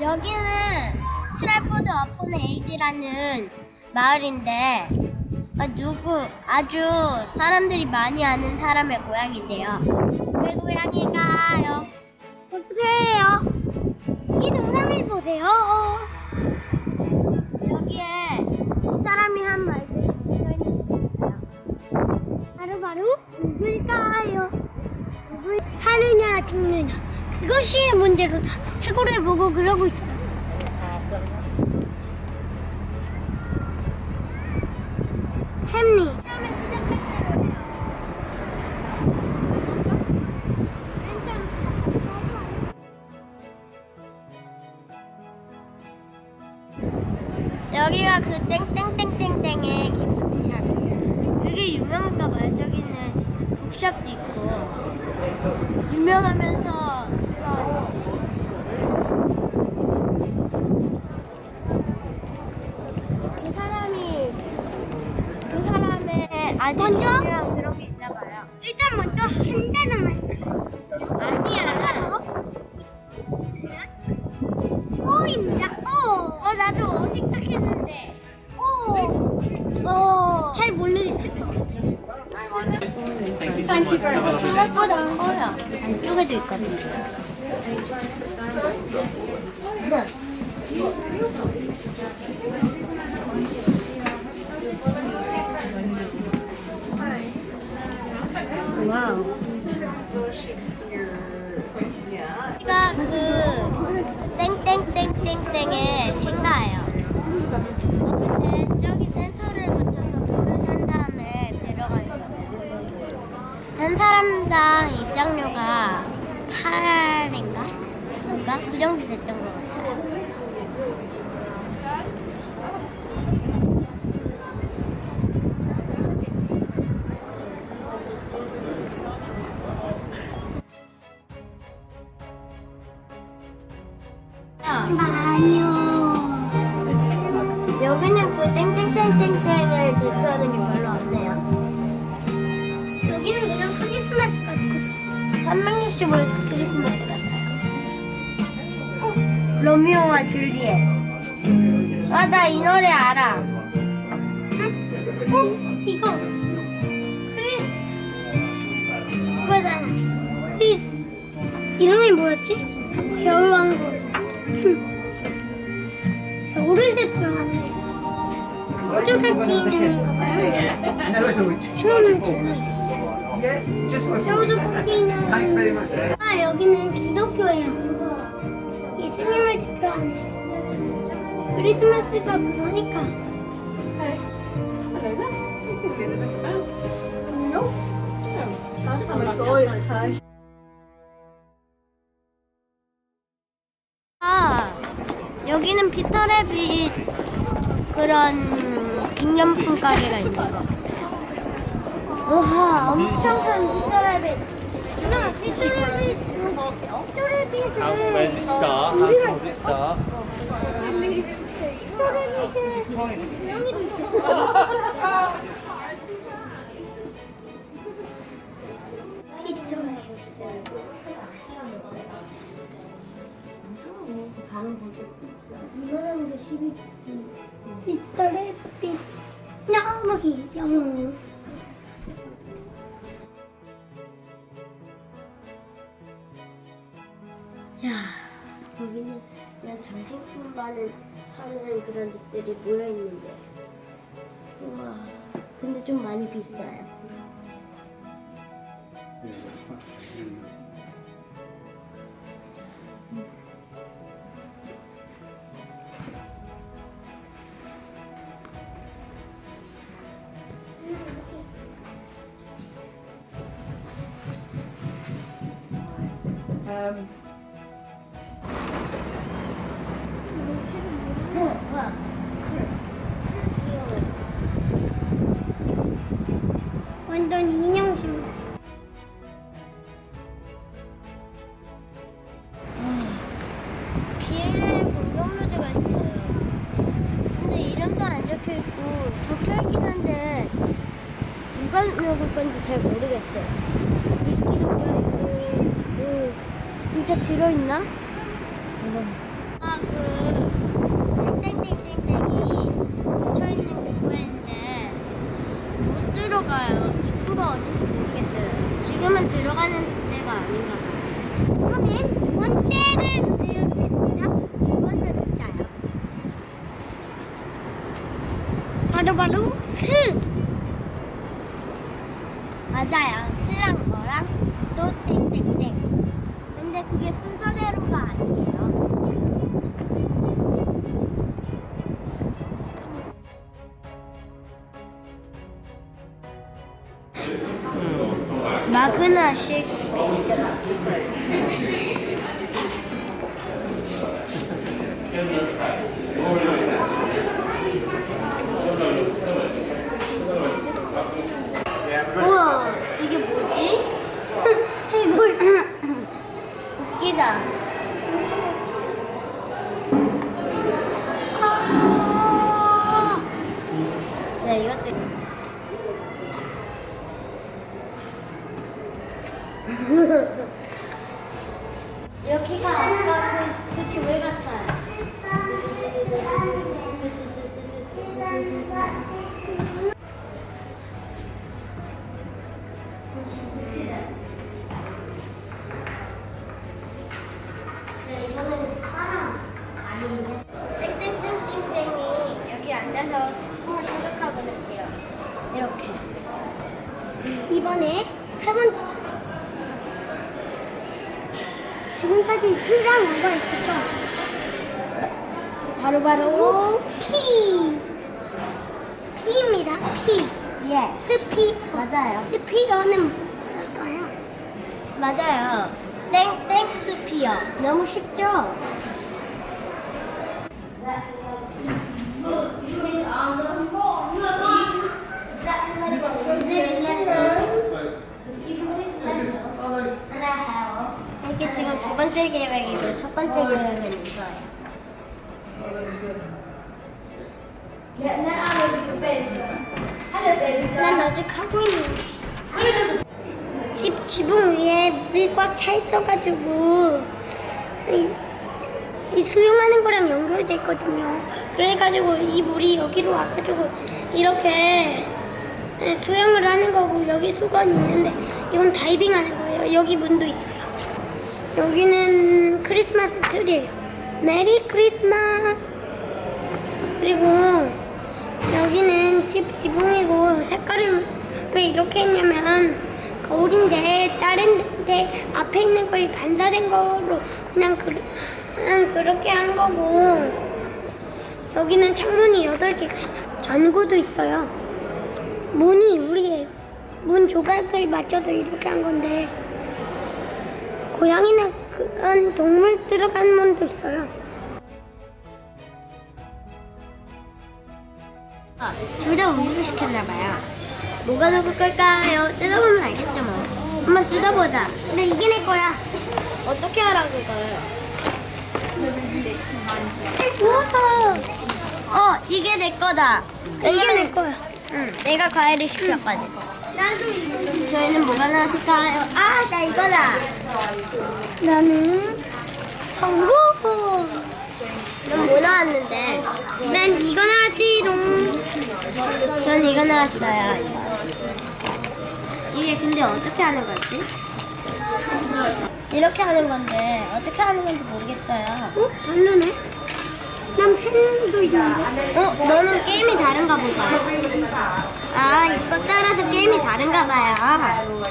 여기는 스트라이포드 어폰 에이드라는 마을인데 어, 누구 아주 사람들이 많이 아는 사람의 고향인데요. 그 고향일까요? 어떻게 해요? 이 동상을 보세요. 여기에 이 사람이 한 말들이 묻혀 있는 게 있어요. 바로 바로 누굴까요? 누굴 사느냐 죽느냐 그것이 문제로 다 해고를 보고 그러고 있어요. 햄리. 여기가 그 땡땡땡땡땡의 기프트샵이에요. 여기 유명한가 봐요. 저기는 북샵도 있고 유명하면서 그 사람이 그 사람의 아주 먼저? 중요한 그런 게 있나 봐요. 일단 먼저 한 대는 말. 아니야. 오입니다. 오. 어 나도 오 생각했는데. 오. 어. 잘 모르겠죠. 생각보다 커요. 안쪽에도 있거든요. 와우. 여기가 그 땡땡땡땡땡의 생가예요. 어, 근데 저기 센터를 거쳐서 물을 산 다음에 데려가는 거예요. 한 사람당 입장료가 8인가? 9인가? 그 정도 됐던 것 같아요. 아니요. 여기는 그 땡땡땡땡땡을 대표하는 게 별로 없네요. 여기는 그냥 크리스마스 같고 365일 크리스마스 같아요. 어? 로미오와 줄리엣. 아, 나이 노래 알아. 응? 어? 이거. 크리스. 이거잖아. 크리스. 이름이 뭐였지? 겨울왕국. 겨울을 대표하는 호두깎이 인형인가 봐요. 춤을 추는 호두깎이 인형. 아 여기는 기독교예요. 예수님을 대표하는 크리스마스가 그러니까. 아, 피터래빗 그런 기념품 가게가 있는 거. 와, 엄청 큰 피터래빗. 지금? How 우리가 does it start? 피터래빗을 고양이도 있어. 이만한 게 12. 피터래빗 너무 귀여워. 야, 여기는 그냥 장식품 파는 하는 그런 집들이 모여 있는데. 우와, 근데 좀 많이 비싸요. 어, 와. 귀여워. 완전 인형식. 길에 공동묘지가 있어요. 근데 이름도 안 적혀 있고 적혀 있긴 한데 누가 먹을 건지 잘 모르겠어요. 미끼도 껴있고 오, 진짜 들어있나? 아, 그 땡땡땡땡땡이 게 보였는데 못 들어가요. 입구가 어딘지 모르겠어요. 지금은 들어가는 데가 아닌가 봐요. 그러면 두 번째를 배워보겠습니다. 두 번째 글자요. 바로 바로 마그나식 우와 이게 뭐지? 해골 웃기다 아. 야 이것도 여기가 아까 그, 그 교회 같아요. 네, 이거는 사람 아닌데. 땡땡땡땡땡이 여기 앉아서 책을 생각하고 있대요. 이렇게. 이번에 세 번째 지금까지 P랑 뭐가 있었죠? 바로바로 P. P입니다. P. 예. 스피. 맞아요. 스피어는 뭘까요? 맞아요. 땡땡 스피어. 너무 쉽죠? 이게 지금 두 번째 계획이고 첫 번째 계획은 이거예요. 난 아직 하고 있는데. 집 지붕 위에 물이 꽉 차 있어가지고 이, 이 수영하는 거랑 연결돼 있거든요. 그래가지고 이 물이 여기로 와가지고 이렇게 네, 수영을 하는 거고 여기 수건이 있는데 이건 다이빙 하는 거예요. 여기 문도 있어요. 여기는 크리스마스 트리예요. 메리 크리스마스. 그리고 여기는 집 지붕이고 색깔을 왜 이렇게 했냐면 거울인데 다른 데 앞에 있는 거에 반사된 거로 그냥, 그, 그냥 그렇게 한 거고 여기는 창문이 8개가 있어. 전구도 있어요. 문이 유리예요. 문 조각을 맞춰서 이렇게 한 건데 고양이나 그런 동물 들어간 문도 있어요. 아, 둘다 우유를 시켰나 봐요. 뭐가 더 끌까요? 뜯어보면 알겠죠 뭐. 한번 뜯어보자. 근데 이게 내 거야. 어떻게 하라 그걸? 우와. 어, 이게 내 거다. 이게 내 거야. 응, 내가 과일을 시켰거든. 저희는 뭐가 나왔을까요? 아, 나 이거다. 나는 성공. 넌뭐 나왔는데? 난 이거 나왔지롱. 전 이거 나왔어요. 이게 근데 어떻게 하는 거지? 이렇게 하는 건데 어떻게 하는 건지 모르겠어요. 어? 다르네. 난 펜도 있는데. 어? 너는 게임이 다른가 보다. 아, 이거 따라서 게임이 다른가 봐요.